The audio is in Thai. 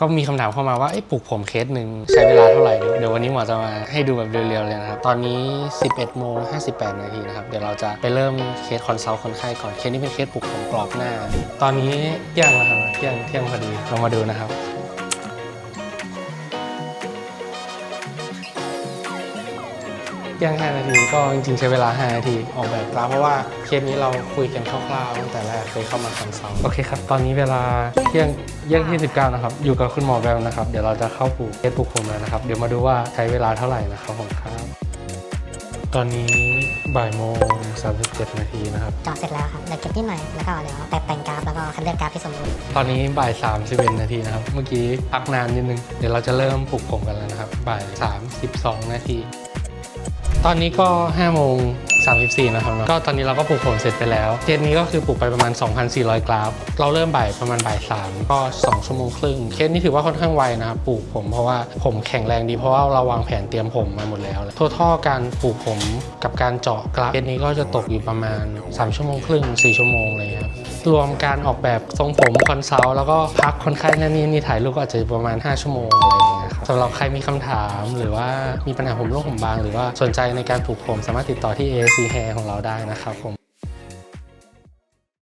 ก็มีคำถามเข้ามาว่าปลูกผมเคสหนึ่งใช้เวลาเท่าไหร่เดี๋ยวเดี๋ยววันนี้หมอจะมาให้ดูแบบเรียวๆเลยนะครับ ตอนนี้ 11โมง58 นาทีนะครับ เดี๋ยวเราจะไปเริ่มเคสคอนซัลท์คนไข้ก่อน เคสนี้เป็นเคสปลูกผมกรอบหน้า ตอนนี้เที่ยงแล้วครับเที่ยงเที่ยงพอดีเรามาดูนะครับ เที่ยง5 นาที ก็จริงๆใช้เวลา 5 นาทีออกแบบกราฟเพราะว่าเคสนี้เราคุยกันคร่าวๆตั้งแต่แรกเคยเข้ามาคอนซัลท์โอเคครับ ตอนนี้เวลาเที่ยงเที่ยงที่19นะครับ อยู่กับคุณหมอแววนะครับ เดี๋ยวเราจะเข้าปลูกเคสปลูกผมแล้วนะครับ เดี๋ยวมาดูว่าใช้เวลาเท่าไหร่นะครับผมครับ ตอนนี้บ่ายโมง37นาทีนะครับเจาะเสร็จแล้วครับเดี๋ยวเก็บนิดหน่อยแล้วก็เดี๋ยวแต่แต่งกราฟแล้วก็คัดเลือกกราฟที่สมบูรณ์ตอนนี้บ่าย31นาทีนะครับ เมื่อกี้พักนานนิดนึง เดี๋ยวเราจะเริ่มปลุกผมกันแล้วนะครับ บ่าย32นาที ตอนนี้ก็5โมง34นะครับเนอะก็ตอนนี้เราก็ปลูกผมเสร็จไปแล้วเคสนี้ก็คือปลูกไปประมาณ 2,400 กราฟ เราเริ่มบ่ายประมาณบ่าย3ก็ 2 ชั่วโมงครึ่งเคสนี้ถือว่าค่อนข้างไวนะครับปลูกผมเพราะว่าผมแข็งแรงดีเพราะว่าเราวางแผนเตรียมผมมาหมดแล้วทั่วท่อการปลูกผมกับการเจาะกราฟเคสนี้ก็จะตกอยู่ประมาณ 3 ชั่วโมงครึ่ง 4 ชั่วโมงเลยครับรวมการออกแบบทรงผมคอนซัลท์แล้วก็พักคนไข้นั่นนี่นี่ถ่ายรูปก็อาจจะประมาณ 5 ชั่วโมงอะไร อย่างเงี้ยครับสำหรับใครมีคำถามหรือว่ามีปัญหาผมร่วงผมบาง หรือว่าสนใจในการปลูกผมสามารถติดต่อที่ AAC Hair ของเราได้นะครับผม